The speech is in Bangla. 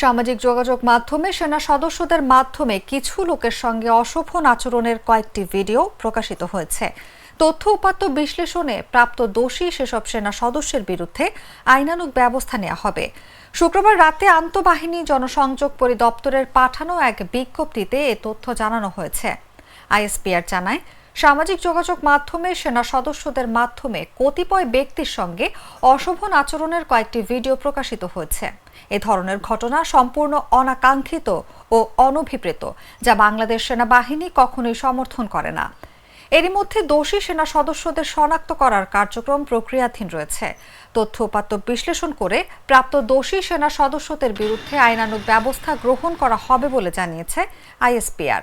সামাজিক যোগাযোগ মাধ্যমে সেনা সদস্যদের মাধ্যমে কিছু লোকের সঙ্গে অশোভন আচরণের কয়েকটি ভিডিও প্রকাশিত হয়েছে। তথ্য, উপাত্ত বিশ্লেষণে প্রাপ্ত দোষী সেসব সেনা সদস্যের বিরুদ্ধে আইনানুগ ব্যবস্থা নেওয়া হবে। শুক্রবার রাতে আন্তঃবাহিনী জনসংযোগ পরিদপ্তরের পাঠানো এক বিজ্ঞপ্তিতে এ তথ্য জানানো হয়েছে। আইএসপিআর জানায় সামাজিক যোগাযোগ মাধ্যমে, সেনা সদস্যদের মাধ্যমে কতিপয় ব্যক্তির সঙ্গে অশোভন আচরণের কয়েকটি ভিডিও প্রকাশিত হয়েছে। এ ধরনের ঘটনা সম্পূর্ণ অনাকাঙ্ক্ষিত ও অনভিপ্রেত, যা বাংলাদেশ সেনাবাহিনী কখনোই সমর্থন করে না। এরই মধ্যে দোষী সেনা সদস্যদের শনাক্ত করার কার্যক্রম প্রক্রিয়াধীন রয়েছে। তথ্য উপাত্ত বিশ্লেষণ করে প্রাপ্ত দোষী সেনা সদস্যদের বিরুদ্ধে আইনানুগ ব্যবস্থা গ্রহণ করা হবে বলে জানিয়েছে আইএসপিআর।